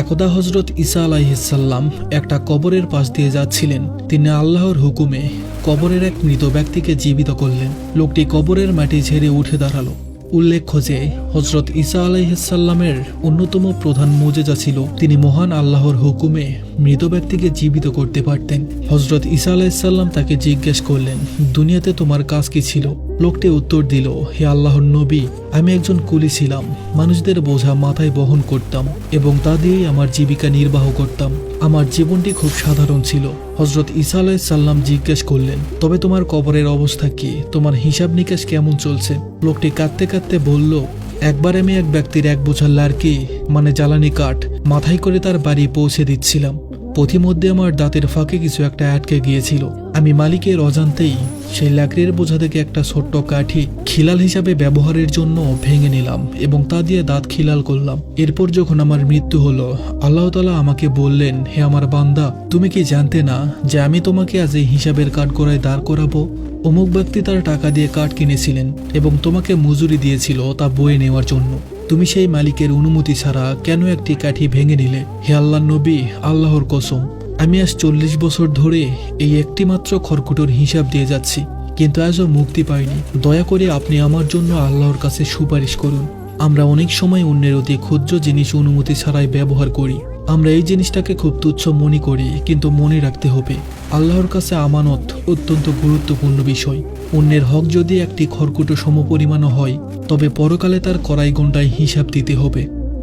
একদা হজরত ঈসা আলাইহিসাল্লাম একটা কবরের পাশ দিয়ে যাচ্ছিলেন। তিনি আল্লাহর হুকুমে কবরের এক মৃত ব্যক্তিকে জীবিত করলেন। লোকটি কবরের মাটি ঝেড়ে উঠে দাঁড়াল। উল্লেখ্য যে হজরত ঈসা আলাইহিসাল্লামের অন্যতম প্রধান মোজেজা ছিল। তিনি মহান আল্লাহর হুকুমে মৃত ব্যক্তিকে জীবিত করতে পারতেন। হজরত ঈসা আলাইসাল্লাম তাকে জিজ্ঞেস করলেন, দুনিয়াতে তোমার কাজ কি ছিল? লোকটি উত্তর দিল, হে আল্লাহর নবী, আমি একজন কুলি ছিলাম। মানুষদের বোঝা মাথায় বহন করতাম এবং তা দিয়েই আমার জীবিকা নির্বাহ করতাম। আমার জীবনটি খুব সাধারণ ছিল। হজরত ঈসা আলাইসাল্লাম জিজ্ঞেস করলেন, তবে তোমার কবরের অবস্থা কি? তোমার হিসাব নিকাশ কেমন চলছে? লোকটি কাঁদতে কাঁদতে বলল, একবার আমি এক ব্যক্তির এক বোঝা লার্কি মানে জ্বালানি কাঠ। মাথায় করে তার বাড়ি পৌঁছে দিচ্ছিলাম। পথিমধ্যে আমার দাঁতের ফাঁকে কিছু একটা আটকে গিয়েছিল। আমি মালিকের অজান্তেই সেই লাকড়ির বোঝা থেকে একটা ছোট্ট কাঠি খিলাল হিসাবে ব্যবহারের জন্য ভেঙে নিলাম এবং তা দিয়ে দাঁত খিলাল করলাম। এরপর যখন আমার মৃত্যু হলো, আল্লাহ তালা আমাকে বললেন, হে আমার বান্দা, তুমি কি জানতে না যে আমি তোমাকে আজ এই হিসাবের কাঠ করায় দাঁড় করাবো? অমুক ব্যক্তি তার টাকা দিয়ে কাঠ কিনেছিলেন এবং তোমাকে মজুরি দিয়েছিল তা বয়ে নেওয়ার জন্য। তুমি সেই মালিকের অনুমতি ছাড়া কেন একটি কাঠি ভেঙে নিলে? হে আল্লাহ নবী, আল্লাহর কসম, আমি আজ চল্লিশ বছর ধরে এই একটিমাত্র খড়কুটোর হিসাব দিয়ে যাচ্ছি, কিন্তু আজও মুক্তি পাইনি। দয়া করে আপনি আমার জন্য আল্লাহর কাছে সুপারিশ করুন। আমরা অনেক সময় অন্যের অতি ক্ষুদ্র জিনিস অনুমতি ছাড়াই ব্যবহার করি। আমরা এই জিনিসটাকে খুব তুচ্ছ মনে করি, কিন্তু মনে রাখতে হবে, আল্লাহর কাছে আমানত অত্যন্ত গুরুত্বপূর্ণ বিষয়। অন্যের হক যদি একটি খড়কুটো সমপরিমাণও হয়, তবে পরকালে তার কড়াই গন্ডায় হিসাব দিতে হবে।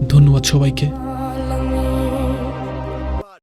ধন্যবাদ সবাইকে।